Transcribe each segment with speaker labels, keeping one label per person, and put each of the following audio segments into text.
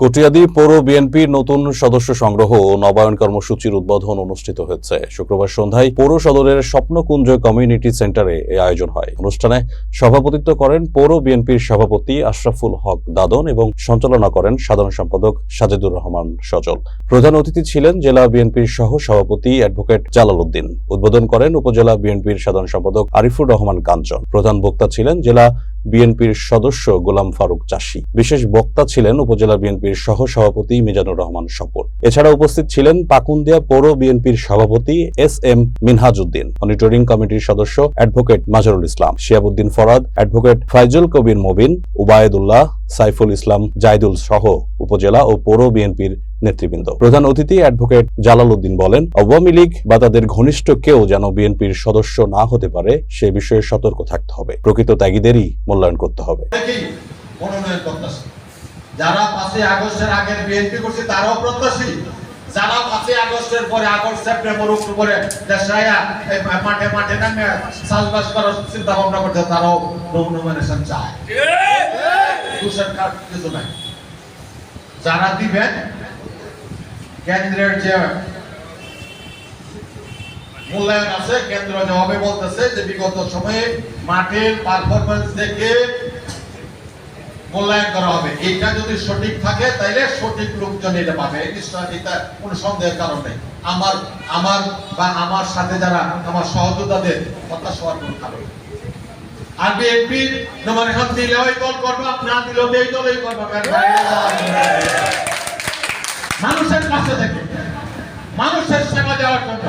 Speaker 1: কটিয়াদি পৌর বিএনপির নতুন সদস্য সংগ্রহ ও নবায়ন কর্মসূচির উদ্বোধন অনুষ্ঠিত হয়েছে। শুক্রবার সন্ধ্যায় পৌর সদরের স্বপ্নকুঞ্জ কমিউনিটি সেন্টারে এই আয়োজন হয়। অনুষ্ঠানে সভাপতিত্ব করেন পৌর বিএনপির সভাপতি আশরাফুল হক দাদন এবং সঞ্চালনা করেন সাধারণ সম্পাদক সাজেদুর রহমান সজল। প্রধান অতিথি ছিলেন জেলা বিএনপির সহ সভাপতি অ্যাডভোকেট জালাল উদ্দিন। উদ্বোধন করেন উপজেলা বিএনপির সাধারণ সম্পাদক আরিফুর রহমান কাঞ্চন। প্রধান বক্তা ছিলেন জেলা বিএনপির সদস্য গোলাম ফারুক চাষী। বিশেষ বক্তা ছিলেন উপজেলা বিএনপির সহ সভাপতি মিজানুর রহমান স্বপন এছাড়া উপস্থিত ছিলেন পাকুন্দিয়া পৌর বিএনপির সভাপতি এস এম মিনহাজউদ্দিন, মনিটরিং কমিটির সদস্য অ্যাডভোকেট মাজারুল ইসলাম, শিয়াবুদ্দিন ফরাদ, অ্যাডভোকেট ফাইজুল কবির মবিন, উবায়েদুল্লাহ, সাইফুল ইসলাম জাইদুল সহ উপজেলা ও পৌর বিএনপির নেতৃবৃন্দ। প্রধান অতিথি অ্যাডভোকেট জালাল উদ্দিন বলেন আওয়ামী লীগ বা তাদের ঘনিষ্ঠ কেউ যেন বিএনপির সদস্য না হতে পারে সে বিষয়ে সতর্ক থাকতে হবে। প্রকৃত ত্যাগীদেরই মূল্যায়ন করতে হবে।
Speaker 2: যারা পাঁচই আগস্টের আগের বিএনপি করছে তারাও প্রত্যাশী। যারা পাঁচই আগস্টের পরে আগস্ট সেপ্টেম্বর অক্টোবরে দেশায়া মাঠে মাঠে নামে চাষবাস করার চিন্তা ভাবনা করছে তারাও নমিনেশন চায়। দূষণ কার কিছু নাই। যারা দিবেন কেন্দ্রের যে মূল্যায়ন আছে, কেন্দ্র জবাবে বলতেছে যে বিগত সময়ে মাঠের পারফরমেন্স দেখে মূল্যায়ন করা হবে। এটা যদি সঠিক থাকে, তাইলে সঠিক লোকজন এটা পাবে। এটা কোনো সন্দেহের কারণ নেই। আমার আমার বা আমার সাথে যারা আমার সহযোদ্ধাদের হতাশ হওয়ার কোনো কারণ। আর বিএনপি নমিনেশন দিলে ওই দল করবে না দিলেও এই দলই কাছে থেকে মানুষের সেবা দেওয়ার জন্য,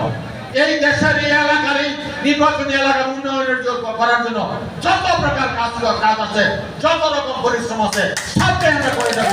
Speaker 2: এই দেশের এই এলাকার এই নির্বাচনী এলাকার উন্নয়নের জন্য করার জন্য যত প্রকার কাজ কাজ আছে, যত রকম পরিশ্রম আছে, সবটাই আমরা করে যাব